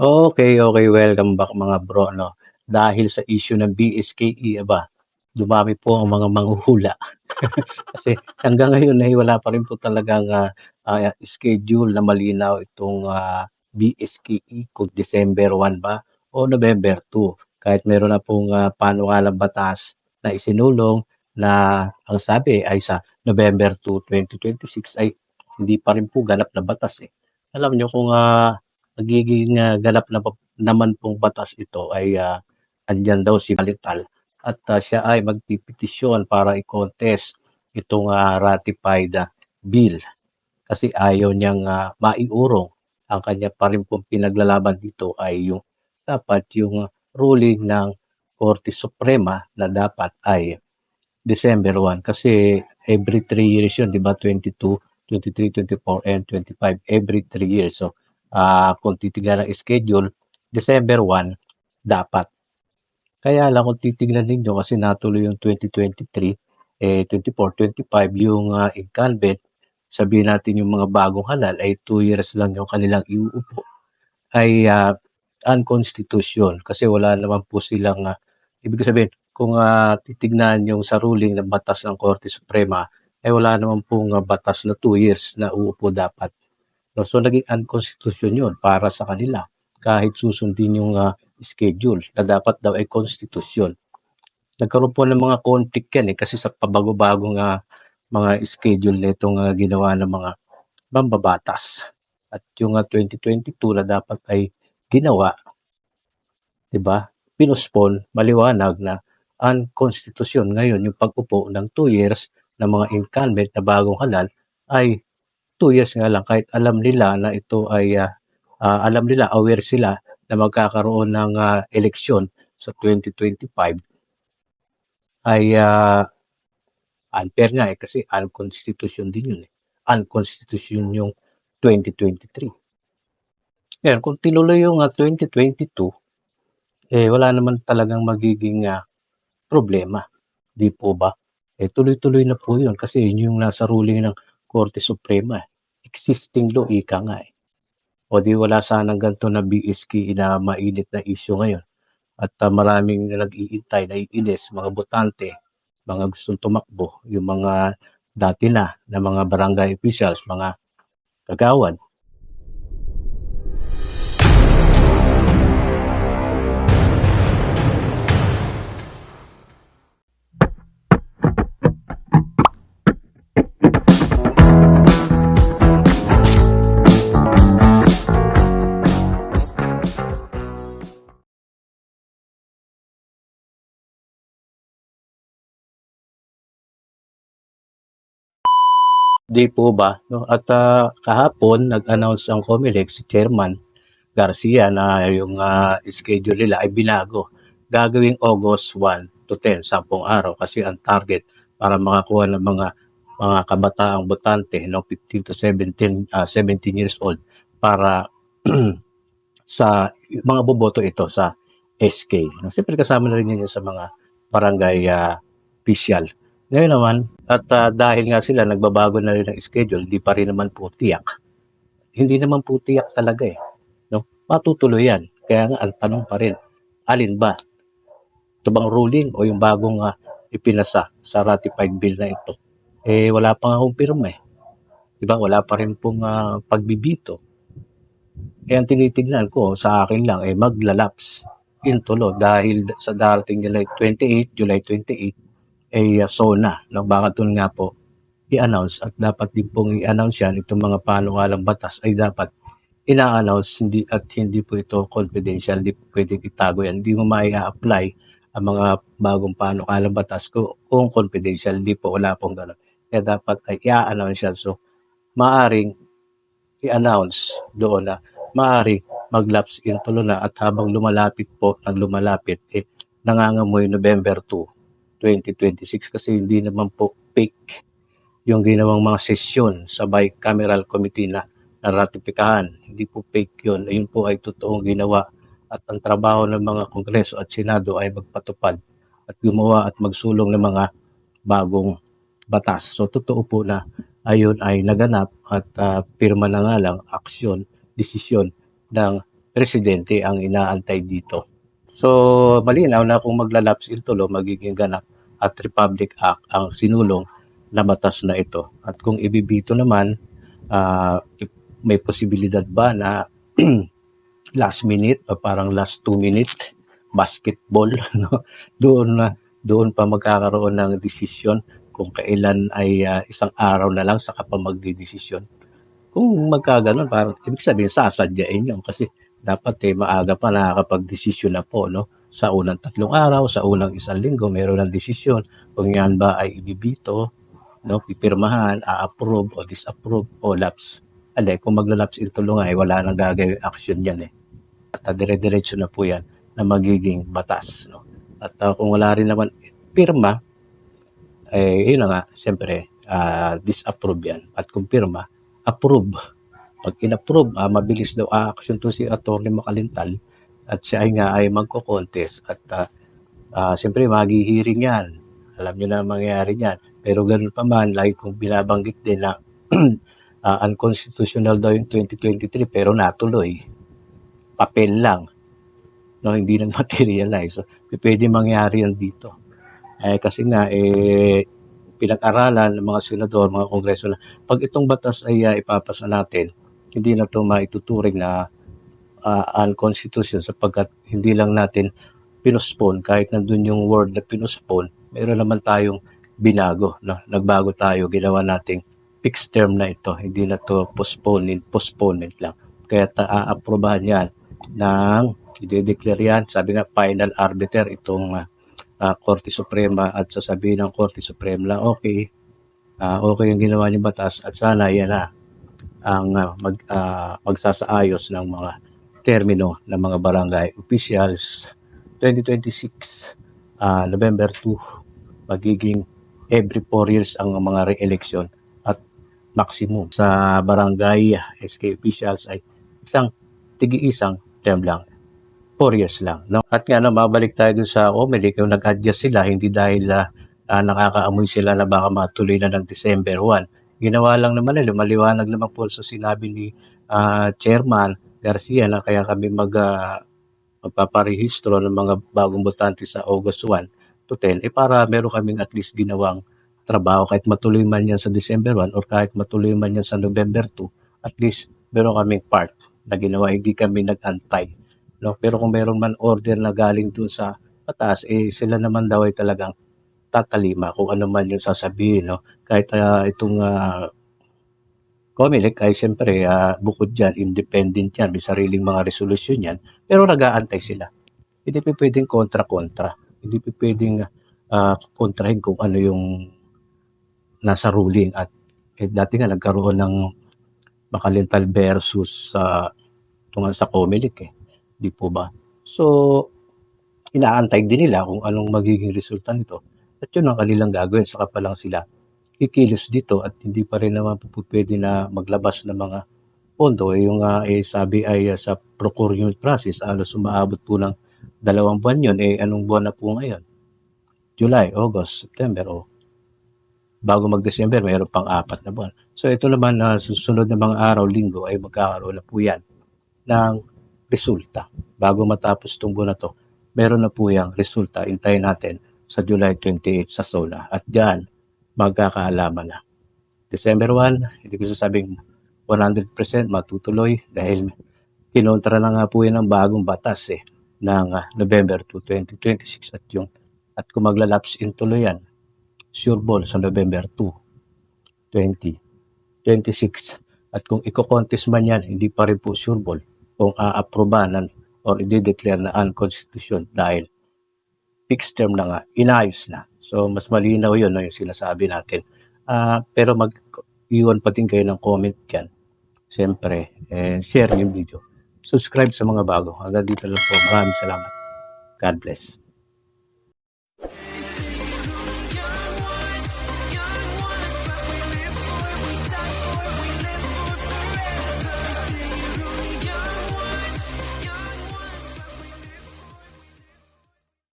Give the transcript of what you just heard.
Okay, okay. Welcome back mga bro. No? Dahil sa issue ng BSKE, aba, dumami po ang mga manghuhula. Kasi hanggang ngayon ay wala pa rin po talagang ah, ah, schedule na malinaw itong ah, BSKE kung December 1 ba o November 2. Kahit meron na pong uh, panukalang batas na isinulong na ang sabi ay sa November 2, 2026 ay hindi pa rin po ganap na batas eh. Alam nyo kung ah, magiging ah, ganap na naman pong batas ito ay ah, andyan daw si Malital at ah, siya ay magpipetisyon para i-contest itong ah, ratified ah, bill kasi ayaw niyang ah, maiurong ang kanya pa rin pong pinaglalaban dito ay yung dapat yung ruling ng Korte Suprema na dapat ay December 1 kasi every 3 years yun, di ba? 22, 23, 24, and 25 every 3 years. So, ah kung titignan ang schedule, December 1 dapat. Kaya lang kung titignan ninyo kasi natuloy yung 2023, eh 24, 25 yung ah, incumbent, sabihin natin yung mga bagong halal ay 2 years lang yung kanilang iuupo ay ah, unconstitution kasi wala naman po silang ah, ibig sabihin kung ah, titignan yung sa ruling ng batas ng Korte Suprema ay wala naman pong ah, batas na 2 years na uupo dapat. No, so naging unconstitution yun para sa kanila kahit susundin yung ah, schedule na dapat daw ay constitution. Nagkaroon po ng mga conflict yan eh kasi sa pabago-bagong ah, mga schedule nitong ah, ginawa ng mga mambabatas. At yung ah, 2022 na dapat ay ginawa, 'di ba? Pinospone, maliwanag na unconstitution ngayon yung pag-upo ng 2 years ng mga incumbent na bagong halal ay 2 years nga lang kahit alam nila na ito ay ah, ah, alam nila aware sila na magkakaroon ng ah, eleksyon sa 2025 ay ah, unfair nga eh kasi unconstitution din yun eh. Unconstitution yung 2023. Ngayon, kung tinuloy yung ah, 2022, eh wala naman talagang magiging ah, problema. Di po ba? Eh tuloy-tuloy na po yun kasi yun yung nasa ruling ng Korte Suprema. eh. Existing law, ika nga eh. O di wala sanang ganito na BSK na mainit na issue ngayon. At ah, maraming nag-iintay, naiinis, mga botante, mga gustong tumakbo, yung mga dati na, na mga barangay officials, mga kagawad, Di po ba? No? At ah, kahapon, nag-announce ang COMELEC, si Chairman Garcia, na yung ah, schedule nila ay binago. Gagawing August 1 to 10, 10 araw. Kasi ang target para makakuha ng mga mga kabataang botante, no, 15 to 17, ah, 17 years old, para sa mga boboto ito sa SK. No? Siyempre kasama na rin yun sa mga barangay ah, official. Ngayon naman, at ah, dahil nga sila nagbabago na rin ng schedule, di pa rin naman po tiyak. Hindi naman po tiyak talaga eh. No? Matutuloy yan. Kaya nga, ang tanong pa rin, alin ba? Ito bang ruling o yung bagong ah, ipinasa sa ratified bill na ito? Eh, wala pa nga kumpirma eh. Di ba? Wala pa rin pong ah, pagbibito. Eh, ang tinitignan ko sa akin lang, eh, maglalaps into law dahil sa darating July 28, July 28, ay uh, SONA. No? Baka doon nga po i-announce at dapat din pong i-announce yan itong mga panukalang batas ay dapat ina-announce hindi at hindi po ito confidential, hindi po pwedeng itago yan. Hindi mo mai-apply ang mga bagong panukalang batas ko kung confidential, hindi po wala pong gano'n. Kaya dapat ay i-announce yan. So, maaring i-announce doon na maaring mag-lapse into law na at habang lumalapit po ng lumalapit, eh, nangangamoy November 2, 2026 kasi hindi naman po fake yung ginawang mga sesyon sa bicameral committee na naratipikahan. Hindi po fake yun. Ayun po ay totoong ginawa at ang trabaho ng mga kongreso at senado ay magpatupad at gumawa at magsulong ng mga bagong batas. So totoo po na ayun ay naganap at ah, pirma na nga lang aksyon, desisyon ng residente ang inaantay dito. So, malinaw na kung maglalapse in tulo, magiging ganap at Republic Act ang sinulong na batas na ito. At kung ibibito naman, ah, may posibilidad ba na last minute o parang last two minute basketball no doon na doon pa magkakaroon ng desisyon kung kailan ay ah, isang araw na lang saka pa magdidesisyon kung magkaganon parang ibig sabihin sasadyain yun kasi dapat eh maaga pa nakakapag-desisyon na po no sa unang tatlong araw sa unang isang linggo meron ng desisyon kung yan ba ay ibibito no pipirmahan a-approve o disapprove o lapse Ande, kung maglalapse ito tulungan ay wala nang gagawin action yan eh at uh, dire-diretso na po yan na magiging batas. No? At uh, kung wala rin naman pirma, eh, yun na nga, siyempre, uh, disapprove yan. At kung pirma, approve. Pag in-approve, uh, mabilis daw a-action to si Atty. Makalintal at siya ay nga ay magko-contest at uh, uh, siyempre maghihiring yan. Alam niyo na ang mangyayari niyan. Pero ganun pa man, lagi kong binabanggit din na uh, unconstitutional daw yung 2023 pero natuloy papel lang. No, hindi nang materialize. So, pwede mangyari yan dito. Eh, kasi nga, eh, pinag-aralan ng mga senador, mga kongreso na pag itong batas ay uh, ipapasa natin, hindi na ito maituturing na uh, unconstitutional sapagkat hindi lang natin pinospone kahit nandun yung word na pinospone, meron naman tayong binago. No? Nagbago tayo, ginawa nating fixed term na ito. Hindi na to postponement, postponement lang. Kaya ta-aprobahan yan ng i-declare yan, sabi nga final arbiter itong uh, uh, Korte Suprema at sasabihin ng Korte Suprema lang, okay, uh, okay yung ginawa ni batas at sana yan na ang uh, mag, uh, magsasaayos ng mga termino ng mga barangay officials 2026 uh, November 2 magiging every 4 years ang mga re-election at maximum sa barangay SK officials ay isang tigi-isang term lang. 4 years lang. No? At nga, no, mabalik tayo dun sa Omeli, kung nag-adjust sila, hindi dahil uh, uh, nakakaamoy sila na baka matuloy na ng December 1. Ginawa lang naman nila, maliwanag naman po sa sinabi ni uh, Chairman Garcia na kaya kami mag, uh, magpaparehistro ng mga bagong botante sa August 1 to 10, eh para meron kaming at least ginawang trabaho kahit matuloy man yan sa December 1 or kahit matuloy man yan sa November 2, at least meron kaming part na ginawa, hindi kami nag-antay. No? Pero kung meron man order na galing dun sa pataas, eh sila naman daw ay talagang tatalima kung ano man yung sasabihin. No? Kahit uh, itong uh, Comelec ay siyempre uh, bukod dyan, independent yan, may sariling mga resolusyon yan, pero nag-aantay sila. Hindi pa pwedeng kontra-kontra. Hindi pa pwedeng uh, kontrahin kung ano yung nasa ruling. At eh, dati nga nagkaroon ng Makalintal versus uh, tungal sa Comelec eh. Di po ba? So, inaantay din nila kung anong magiging resulta nito. At yun ang kanilang gagawin. Saka pa lang sila kikilos dito at hindi pa rin naman po pwede na maglabas ng mga pondo. Eh, yung uh, eh, sabi ay uh, sa procurement process, alos sumaabot po ng dalawang buwan yun. Eh, anong buwan na po ngayon? July, August, September, o oh bago mag-December, mayroon pang apat na buwan. So ito naman na uh, susunod na mga araw, linggo, ay magkakaroon na po yan ng resulta. Bago matapos itong buwan na to, meron na po yung resulta. Intayin natin sa July 28 sa SONA. At dyan, magkakaalaman na. December 1, hindi ko sasabing 100% matutuloy dahil kinontra na nga po yan ng bagong batas eh, ng uh, November 2, 2026 at yung at kung maglalapse in tuloy yan, sure ball sa November 2, 2026. At kung iko-contest man yan, hindi pa rin po sure ball kung aaprobahan or i-declare na unconstitution dahil fixed term na nga, inayos na. So, mas malinaw yun no, yung sinasabi natin. Uh, pero mag-iwan pa din kayo ng comment yan. Siyempre, eh, share yung video. Subscribe sa mga bago. Hanggang dito lang po. Maraming salamat. God bless.